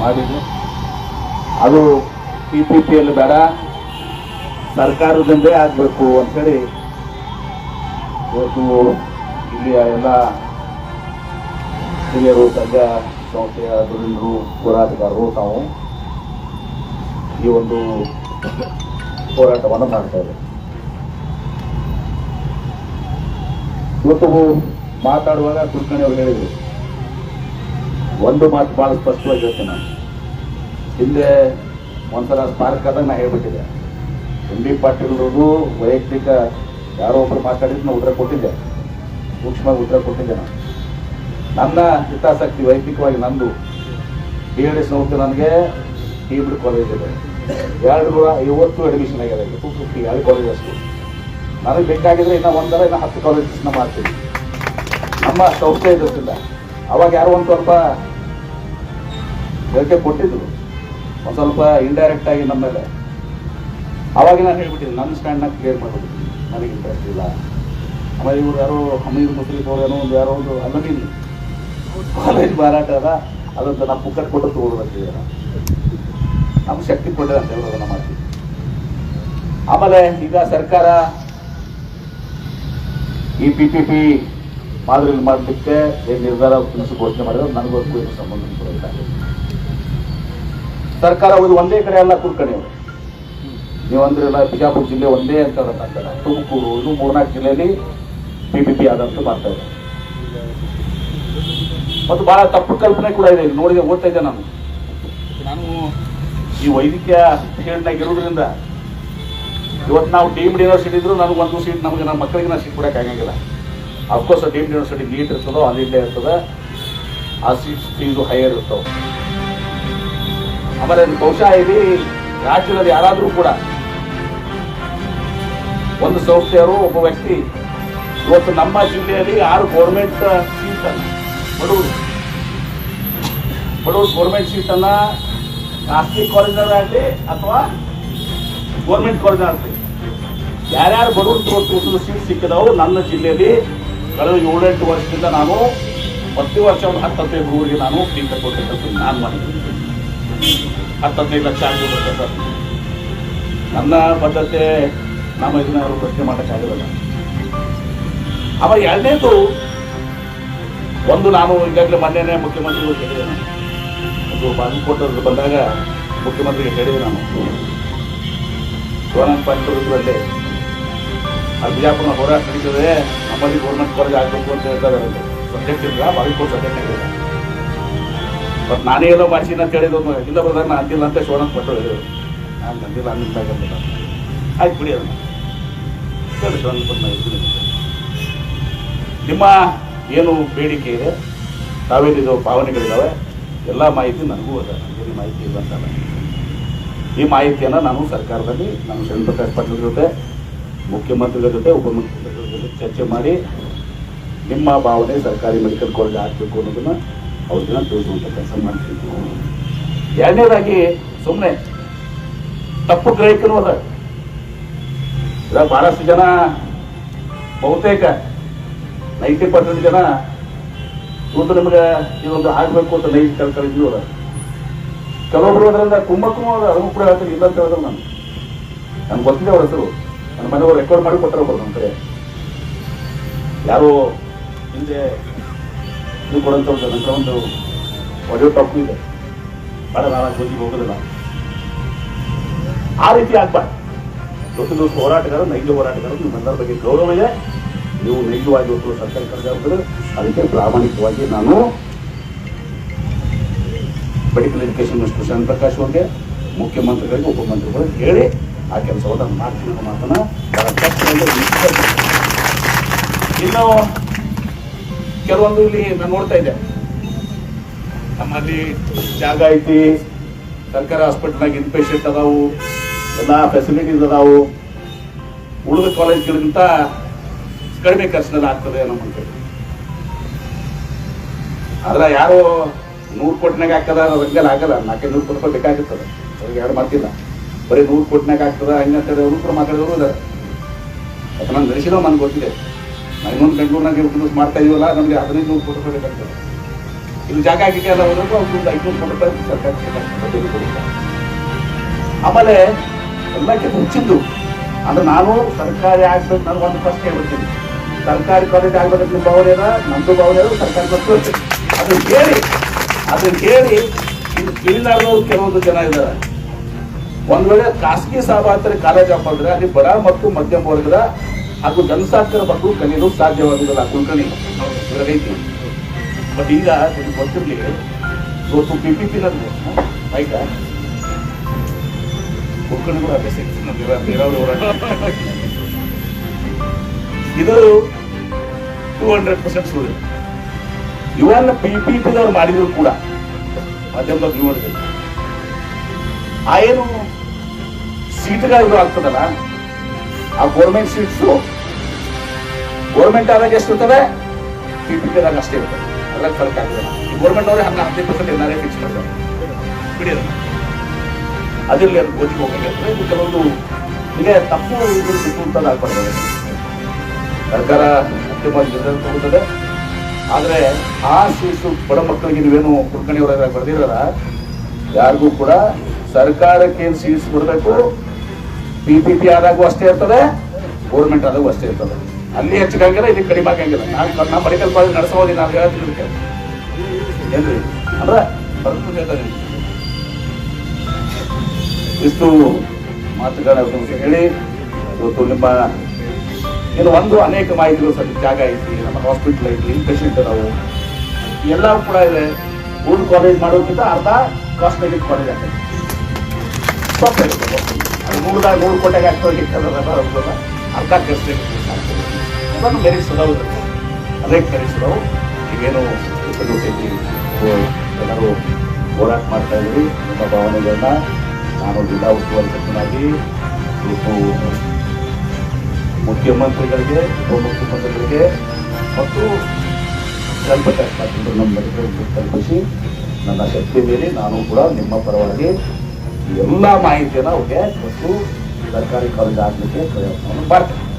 ಮಾಡಿದ್ವಿ ಅದು P P ಪಿಯಲ್ಲಿ ಬೇಡ. ಸರ್ಕಾರದಿಂದೇ ಆಗಬೇಕು ಅಂಥೇಳಿ ಇವತ್ತು ಇಲ್ಲಿಯ ಎಲ್ಲ ಹಿರಿಯರು ಸಂಘ ಸಂಸ್ಥೆಯ ದುರಿಂದರು ಹೋರಾಟಗಾರರು ತಾವು ಈ ಒಂದು ಹೋರಾಟವನ್ನು ಮಾಡ್ತಾ ಇದ್ದಾರೆ. ಇವತ್ತು ಮಾತಾಡುವಾಗ ಕುಲಕರ್ಣಿ ಅವರು ಹೇಳಿದರು ಒಂದು ಮಾತು ಭಾಳ ಸ್ಪಷ್ಟವಾಗಿ ಹೇಳ್ತೇನೆ ಹಿಂದೆ ಒಂದ್ಸಲ ಸ್ಪಾರ್ಕ್ ಆದಾಗ ನಾ ಹೇಳ್ಬಿಟ್ಟಿದ್ದೆ. ಎಂ ಬಿ ಪಾಟೀಲ್ರದು ವೈಯಕ್ತಿಕ ಯಾರೋ ಒಬ್ರು ಮಾತಾಡಿದ್ರು ನಾನು ಉತ್ತರ ಕೊಟ್ಟಿದ್ದೆ. ಸೂಕ್ಷ್ಮವಾಗಿ ಉತ್ತರ ಕೊಟ್ಟಿದ್ದೆ ನಾನು. ನನ್ನ ಹಿತಾಸಕ್ತಿ ವೈಯಕ್ತಿಕವಾಗಿ ನಂದು. ಬಿ ಎಲ್ ಎಸ್ ನನಗೆ ಹೀಬ್ರಿಡ್ ಕಾಲೇಜ್ ಇದೆ. ಎರಡು ನೂರ ಐವತ್ತು ಅಡ್ಮಿಷನ್ ಆಗಿದೆ ಟು ಫಿಫ್ಟಿ ಎರಡು ಕಾಲೇಜ್ ಅಷ್ಟು. ನನಗೆ ಬೇಕಾಗಿದ್ರೆ ಇನ್ನು ಒಂದರ ಇನ್ನು ಹತ್ತು ಕಾಲೇಜಸ್ನ ಮಾಡ್ತೀನಿ. ನಮ್ಮ ಸಂಸ್ಥೆ ಇದ್ದಿಲ್ಲ ಅವಾಗ ಯಾರೋ ಒಂದು ಸ್ವಲ್ಪ ಹೇಳಿಕೆ ಕೊಟ್ಟಿದ್ರು. ಒಂದು ಸ್ವಲ್ಪ ಇಂಡೈರೆಕ್ಟ್ ಆಗಿ ನಮ್ಮ ಮೇಲೆ. ಅವಾಗ ನಾನು ಹೇಳ್ಬಿಟ್ಟಿದ್ದೆ ನನ್ನ ಸ್ಟ್ಯಾಂಡ್ನ ಕ್ಲಿಯರ್ ಮಾಡೋದು ನನಗೆ ಇಂಟ್ರೆಸ್ಟ್ ಇಲ್ಲ. ಆಮೇಲೆ ಇವ್ರು ಯಾರೋ ಹಮೀದ್ ಮುಸ್ಲಿಂ ಅವ್ರು ಏನೋ ಒಂದು ಯಾರೋ ಒಂದು ಅಲ್ಲಮೀನ್ ಕಾಲೇಜ್ ಮಾರಾಟ ಅದ, ಅದಂತ ನಾವು ಪುಕ್ಕಟ್ ಕೊಟ್ಟು ತಗೊಳ್ಬೇಕಿದೆ ನಮ್ಗೆ ಶಕ್ತಿ ಕೊಟ್ಟಿದೆ ಅಂತ ಹೇಳೋದನ್ನ ಮಾಡ್ತೀವಿ ಆಮೇಲೆ ಈಗ ಸರ್ಕಾರ ಈ ಪಿ ಪಿ ಪಿ ಮಾದರಿ ಮಾಡಲಿಕ್ಕೆ ಏನು ನಿರ್ಧಾರ ಘೋಷಣೆ ಮಾಡಿದ್ರೆ, ನನಗೂ ಸಂಬಂಧ ಇಲ್ಲ. ಸರ್ಕಾರ ಹೋಗಿ ಒಂದೇ ಕಡೆ ಎಲ್ಲ ಕುರ್ಕಣಿ. ನೀವು ಅಂದ್ರಲ್ಲ ಬಿಜಾಪುರ ಜಿಲ್ಲೆ ಒಂದೇ ಅಂತ ತುಮಕೂರು ಇದು ಮೂರ್ನಾಲ್ಕು ಜಿಲ್ಲೆಯಲ್ಲಿ ಪಿ ಪಿ ಪಿ ಆದಂತೂ ಮಾಡ್ತಾ ಇದೆ ಮತ್ತು ಬಹಳ ತಪ್ಪು ಕಲ್ಪನೆ ಕೂಡ ಇದೆ ನೋಡಿದೆ ಓದ್ತಾ ಇದ್ದೆ ನಾನು. ನಾನು ಈ ವೈದ್ಯಕೀಯ ಫೀಲ್ಡ್ನಾಗ ಇರೋದ್ರಿಂದ ಇವತ್ತು ನಾವು ಡೀಮ್ಡ್ ಯೂನಿವರ್ಸಿಟಿ ಇದ್ರು ನನಗೆ ಒಂದು ಸೀಟ್ ನಮಗೆ ನಮ್ಮ ಮಕ್ಕಳಿಗೆ ನಾವು ಸೀಟ್ ಕೊಡಕ್ಕೆ ಆಗಂಗಿಲ್ಲ ಅಫ್ಕೋರ್ಸ್ ಡೀಮ್ಡ್ ಯೂನಿವರ್ಸಿಟಿ ನೀಟ್ ಇರ್ತದೋ ಅಲ್ಲಿ ಇಲ್ಲೇ ಇರ್ತದೆ. ಆ ಸೀಟ್ ಫೀಸು ಹೈಯರ್ ಇರ್ತಾವೆ. ಆಮೇಲೆ ಬಹುಶಃ ಇಲ್ಲಿ ರಾಜ್ಯದಲ್ಲಿ ಯಾರಾದರೂ ಕೂಡ ಒಂದು ಸಂಸ್ಥೆಯವರು ಒಬ್ಬ ವ್ಯಕ್ತಿ ಇವತ್ತು ನಮ್ಮ ಜಿಲ್ಲೆಯಲ್ಲಿ ಯಾರು ಗೌರ್ಮೆಂಟ್ ಸೀಟ್ ಬಡವರು. ಬಡವರು ಗೌರ್ಮೆಂಟ್ ಅನ್ನ ಖಾಸಗಿ ಕಾಲೇಜಲ್ಲಿ ಅಥವಾ ಗೌರ್ಮೆಂಟ್ ಕಾಲೇಜ್ ಆಗಲಿ. ಯಾರ್ಯಾರು ಬಡವರು ತೋರಿಸುವ ಸೀಟ್ ಸಿಕ್ಕಿದವು ನನ್ನ ಜಿಲ್ಲೆಯಲ್ಲಿ ಕಳೆದ ಏಳೆಂಟು ವರ್ಷದಿಂದ ನಾನು ಪ್ರತಿ ವರ್ಷ ಒಂದು ಹತ್ತು ಹದಿನೈದು ಊರಿಗೆ ನಾನು ಸೀಟ್ ಕಟ್ಕೊಟ್ಟಿರ್ತಕ್ಕಂಥ ನಾನು ಮಾಡಿದ್ದೀನಿ. ಹತ್ತು ಹದಿನೈದು ಲಕ್ಷ ಆಗಿಬಿಡುತ್ತೆ ಸರ್. ನನ್ನ ಬದ್ಧತೆ, ನಮ್ಮ ಇದನ್ನ ಅವರು ಪ್ರಶ್ನೆ ಮಾಡೋಕ್ಕಾಗಿರಲ್ಲ ಆಮೇಲೆ ಎರಡನೇದು, ಒಂದು ನಾನು ಈಗಾಗಲೇ ಮೊನ್ನೆನೇ ಮುಖ್ಯಮಂತ್ರಿಗಳು ಹೇಳಿದೆ ಒಂದು ಬಾಗಲಕೋಟೆ ಬಂದಾಗ ಮುಖ್ಯಮಂತ್ರಿಗೆ ಹೇಳಿದೆ ನಾನು. ಶಿವಾನಂದ ಪಾಟೀಲ್ ಇದರಲ್ಲಿ ಅದು ಬಿಜಾಪುರ ಹೋರಾಟ ನಡೀತದೆ, ನಮ್ಮಲ್ಲಿ ಗೌರ್ಮೆಂಟ್ ಕಾಲೇಜ್ ಆಗಬೇಕು ಅಂತ ಹೇಳ್ತಾರೆ ಸಬ್ಜೆಕ್ಟ್ ಇಲ್ಲ ಬಾಗಲಕೋಟೆ ಸಬ್ಜೆಕ್ಟ್ ಇಲ್ಲ ಬಟ್ ನಾನೇ ಎಲ್ಲೋ ಮಾಡಿಸಿನ ಅಂತ ಹೇಳಿದ್ರು ಇಲ್ಲ ಬರ್ದಾಗ ನಾನು ಅಂದಿಲ್ಲ ಅಂತ ಶಿವಾನಂದ ಪಾಟೀಲ್ ಹೇಳಿದ್ರು. ನಾನು ಅಂದಿಲ್ಲ ಅನ್ನಿಸ್ದಾಗ ಆಯ್ತು ಬಿಡಿ ಅದನ್ನು. ಹೇಳಿ ಶಿವಾನಂದ ಕೊಟ್ಟು ನಾನು. ನಿಮ್ಮ ಏನು ಬೇಡಿಕೆ ಇದೆ? ತಾವೇನಿದು ಭಾವನೆಗಳಿದ್ದಾವೆ ಎಲ್ಲ ಮಾಹಿತಿ ನನಗೂ ಅದ ನನಗೇನು ಮಾಹಿತಿ ಇಲ್ಲ ಅಂತಲ್ಲ ಈ ಮಾಹಿತಿಯನ್ನು ನಾನು ಸರ್ಕಾರದಲ್ಲಿ ನಾನು ಶರಣ್ ಪ್ರಕಾಶ್ ಪಾಟೀಲ್ ಜೊತೆ, ಮುಖ್ಯಮಂತ್ರಿಗಳ ಜೊತೆ, ಉಪಮುಖ್ಯಮಂತ್ರಿಗಳ ಜೊತೆ ಚರ್ಚೆ ಮಾಡಿ ನಿಮ್ಮ ಭಾವನೆ ಸರ್ಕಾರಿ ಮೆಡಿಕಲ್ ಕಾಲೇಜ್ ಹಾಕಬೇಕು ಅನ್ನೋದನ್ನ ಅವ್ರಿಗೆ ತಿಳಿಸುವಂಥ ಕೆಲಸ ಮಾಡ್ತಿದ್ರು ಎರಡನೇದಾಗಿ ಸುಮ್ಮನೆ ತಪ್ಪು ಗ್ರಹಿಕನೂ ಅದ. ಇವಾಗ ಬಹಳಷ್ಟು ಜನ, ಬಹುತೇಕ ನೈಂಟಿ ಪರ್ಸೆಂಟ್ ಜನ ಇವತ್ತು ನಿಮ್ಗೆ ಇದೊಂದು ಆಗಬೇಕು ಅಂತ ನೈಟ್ ಕಳ್ಕೊಂಡಿದ್ದು ಅದ. ಕೆಲವೊಬ್ರು ಅದರಿಂದ ಕುಂಭಕ್ಕೂ ಅದ, ಅದನ್ನು ಕೂಡ ಹೇಳ್ತಾರೆ ಇಲ್ಲ ಅಂತ ಹೇಳಿದ್ರು ನಾನು. ನನ್ಗೆ ಗೊತ್ತಿದೆ ಅವ್ರ ಹೆಸರು. ನನ್ನ ಮನೆಯವರು ರೆಕಾರ್ಡ್ ಮಾಡಿ ಕೊಟ್ಟರೆ ಒಬ್ಬರು ನಮ್ಮ ಕಡೆ. ಯಾರೋ ಹಿಂದೆ ಇದು ನನ್ನ ಹತ್ರ ಒಂದು ಆಡಿಯೋ ಟಾಪ್ ಇದೆ. ಬೇಡ ನಾನು ಜೊತೆಗೆ ಹೋಗೋದಿಲ್ಲ. ಆ ರೀತಿ ಆಗ್ಬಾರ್ದು. ಇವತ್ತು ಹೋರಾಟಗಾರ, ನೈಜ ಹೋರಾಟಗಾರ, ನಿಮ್ಮೆಲ್ಲರ ಬಗ್ಗೆ ಗೌರವ ಇದೆ. ನೀವು ನೈಜವಾಗಿ ಒಬ್ಬರು ಸರ್ಕಾರಿ ಕರ್ಗಾರಗಳು ಅದಕ್ಕೆ ಪ್ರಾಮಾಣಿಕವಾಗಿ ನಾನು medical education minister Sharan Prakash ಅವ್ರಿಗೆ, ಮುಖ್ಯಮಂತ್ರಿಗಳಿಗೆ, ಉಪಮಂತ್ರಿಗಳಿಗೆ ಹೇಳಿ ಆ ಕೆಲಸವನ್ನು ನಾನು ಮಾಡ್ತೀನಿ ಮಾತನ್ನ ಇನ್ನು ಕೆಲವೊಂದು ಇಲ್ಲಿ ನಾನು ನೋಡ್ತಾ ಇದ್ದೆ. ನಮ್ಮಲ್ಲಿ ಜಾಗ ಐತಿ, ಸರ್ಕಾರಿ ಹಾಸ್ಪಿಟಲ್ನಾಗ ಇನ್ಪೇಷಂಟ್ ಅದಾವು, ಎಲ್ಲ ಫೆಸಿಲಿಟೀಸ್ ಅದಾವು. ಉಳಿದ ಕಾಲೇಜ್ಗಳಿಗಿಂತ ಕಡಿಮೆ ಖರ್ಚಿನಲ್ಲಿ ಆಗ್ತದೆ ನಮ್ಮ ಅಂತೇಳಿ ಆದ್ರೆ ಯಾರು ನೂರು ಕೋಟಿನಾಗ ಹಾಕದ ರಂಗಲ್ ಆಗಲ್ಲ. ನಾಲ್ಕೈದು ನೂರು ಕೋಟಿ ರೂಪಾಯಿ ಬೇಕಾಗುತ್ತದೆ ಅವ್ರಿಗೆ ಯಾರು ಮಾತಿಲ್ಲ ಬರೀ ನೂರು ಕೋಟಿನಾಗ ಆಗ್ತದ ಹಂಗಂತೇಳಿ ಅವರು ಕೂಡ ಮಾತಾಡಿದ್ರು ಇದ್ದಾರೆ ಯಾಕೆ ನಾನು ನಡೆಸಿರೋ ಗೊತ್ತಿದೆ. ನಾನು ಇನ್ನೊಂದು ಬೆಂಗಳೂರಿನಾಗೆ ಬಿಸ್ನೆಸ್ ಮಾಡ್ತಾ ಇದೀವಲ್ಲ, ನಮಗೆ ಹದಿನೈದು ನೂರು ಕೋಟಿ ರೂಪಾಯಿ ಬೇಕಾಗ್ತದೆ. ಇಲ್ಲಿ ಜಾಗ ಆಗಿದೆಯಲ್ಲ ಅವರಿಗೂ ಅವ್ರಿಗೆ ಐನೂರು ಕೋಟಿ ರೂಪಾಯಿ ಸರ್ಕಾರ ಆಮೇಲೆ ಎಲ್ಲಕ್ಕೆ ಮುಚ್ಚಿದ್ದು ಅಂದ್ರೆ ನಾನು ಸರ್ಕಾರಿ ಆಗ್ಬೇಕು, ನಾನು ಒಂದು ಫಸ್ಟ್ ಹೇಳ್ಬಿಡ್ತೀನಿ ಸರ್ಕಾರಿ ಕಾಲೇಜ್ ಆಗ್ಬೇಕಂತ ನಿಮ್ಮ ಭಾವನೆ ಅದ? ನಮ್ದು ಭಾವನೆ ಸರ್ಕಾರಿ ಬರ್ತೀವಿ ಅದನ್ನ ಹೇಳಿ ಅದನ್ನ ಹೇಳಿ, ಇದು ತಿಳಿಲಾರ್ದವ್ರು ಕೆಲವೊಂದು ಜನ ಇದ್ದಾರೆ. ಒಂದ್ ವೇಳೆ ಖಾಸಗಿ ಸಹಪಾಠಿ ಕಾಲೇಜ್ ಹಾಕಿದ್ರೆ ಅಲ್ಲಿ ಬಡ ಮತ್ತು ಮಧ್ಯಮ ವರ್ಗದ ಹಾಗೂ ಜನಸಾಕ್ಷರ ಮಕ್ಕಳು ಕಲಿಯಲು ಸಾಧ್ಯವಾಗುವುದಿಲ್ಲ ಕುಲಕರ್ಣಿ ಐತಿ ಬಟ್ ಈಗ ನಿಮ್ಗೆ ಗೊತ್ತಿರಲಿ ಇವತ್ತು ಪಿ ಪಿ ಪಿ ಆಯ್ತಾ? ಕುಲಕರ್ಣಿ ಕೂಡ ಅಭ್ಯಾಸ. ಇದು ಟೂ ಹಂಡ್ರೆಡ್ ಪರ್ಸೆಂಟ್ ಸುಳ್ಳು ಇವನ್ನ ಪಿ ಪಿ ಪಿದವ್ರು ಮಾಡಿದ್ರು ಕೂಡ ನೋಡಿದ್ರೆ. ಆ ಏನು ಸೀಟ್ಗಳು ಆಗ್ತದಲ್ಲ ಆ ಗೋರ್ಮೆಂಟ್ ಸೀಟ್ಸು ಗೋರ್ಮೆಂಟ್ ಆದಾಗ ಎಷ್ಟು ಇರ್ತವೆ ಪಿ ಪಿ ಪಿದಾಗ ಅಷ್ಟೇ ಇರ್ತದೆ. ಅದ್ರಲ್ಲಿ ಫರ್ಕ್ ಆಗ್ತದೆ ಗೋರ್ಮೆಂಟ್ ಅವರೇ ಹಂಗೆ ಹದಿನೈದು ಪರ್ಸೆಂಟ್ ಏನಾರೇ ಫಿಕ್ಸ್ ಮಾಡ್ತಾರೆ. ಬಿಡಿಯೋದು ಅದಿರಲಿ ಅದು ಓದಿಗೆ ಹೋಗಂಗಿರ್ತದೆ ಇದು ಕೆಲವೊಂದು ಇದೇ ತಪ್ಪು ಇದು ಸಿಕ್ಕು ಅಂತ ಆಗ್ಬಾರ್ದು ಸರ್ಕಾರ ಅತ್ಯಮ ನಿರ್ಧಾರ ತಗೊಳ್ತದೆ. ಆದರೆ ಆ ಸೀಸು ಬಡ ಮಕ್ಕಳಿಗೆ ನೀವೇನು ಕುಲಕರ್ಣಿಯವರ ಬರ್ದಿರಲ್ಲ ಯಾರಿಗೂ ಕೂಡ ಸರ್ಕಾರಕ್ಕೆ ಏನು ಸೀಟ್ಸ್ ಬಿಡಬೇಕು ಪಿ ಪಿ ಆದಾಗೂ ಅಷ್ಟೇ ಇರ್ತದೆ ಗೋರ್ಮೆಂಟ್ ಆದಾಗೂ ಅಷ್ಟೇ ಇರ್ತದೆ. ಅಲ್ಲಿ ಹೆಚ್ಚಾಗಿಲ್ಲ ಇಲ್ಲಿ ಕಡಿಮೆ ಆಗಂಗಿಲ್ಲ ನಾನು ನಮ್ಮ ಮೆಡಿಕಲ್ ಕಾಲೇಜ್ ನಡೆಸೋದು ನಾನು ಹೇಳ್ತೀನಿ ಇದಕ್ಕೆ. ಏನ್ರಿ? ಅಂದ್ರೆ ಬರ್ತದೆ. ಇಷ್ಟು ಮಾತುಗಳ ಹೇಳಿ, ಇವತ್ತು ನಿಮ್ಮ ಇನ್ನು ಒಂದು ಅನೇಕ ಮಾಹಿತಿಗಳು ಸರ್ ಜಾಗ ಐತಿ, ನಮ್ಮ ಹಾಸ್ಪಿಟಲ್ ಐತಿ ಇನ್ ಪೇಷಂಟ್ ನಾವು ಎಲ್ಲವೂ ಕೂಡ ಇದೆ. ಓಲ್ಡ್ ಕಾಲೇಜ್ ಮಾಡೋಕ್ಕಿಂತ ಅರ್ಧ ಬೇಕಿತ್ತು ಕಾಲೇಜ್ ಆಗ್ತದೆ. ಆಗ್ತಾ ನೂರು ಕೋಟೆಗೆ ಆಗ್ತದೆ ಅರ್ಧ ಖರ್ಚು ಅದನ್ನು ಮೆರಿಟ್ಸ್ ಅದಾವು ಅದೇ ಮೆರಿಟ್ಸ್ ಅದಾವು ಈಗೇನು ಎಲ್ಲರೂ ಹೋರಾಟ ಮಾಡ್ತಾ ಇದ್ದೀವಿ ನಿಮ್ಮ ಭಾವನೆಗಳನ್ನ ನಾನು ಜಿಲ್ಲಾ ಉಸ್ತುವಾರಿ ಸಚಿವನಾಗಿ ಮುಖ್ಯಮಂತ್ರಿಗಳಿಗೆ, ಉಪಮುಖ್ಯಮಂತ್ರಿಗಳಿಗೆ ಮತ್ತು ಸ್ವಲ್ಪ ಕಷ್ಟ ನಮ್ಮ ತಲುಪಿಸಿ ನನ್ನ ಶಕ್ತಿ ಮೇಲೆ ನಾನು ಕೂಡ ನಿಮ್ಮ ಪರವಾಗಿ ಎಲ್ಲ ಮಾಹಿತಿಯನ್ನು ಅವ್ರಿಗೆ ಮತ್ತು ಸರ್ಕಾರಿ ಕಾಲೇಜ್ ಆಗಲಿಕ್ಕೆ ಪ್ರಯತ್ನವನ್ನು ಮಾಡ್ತೇನೆ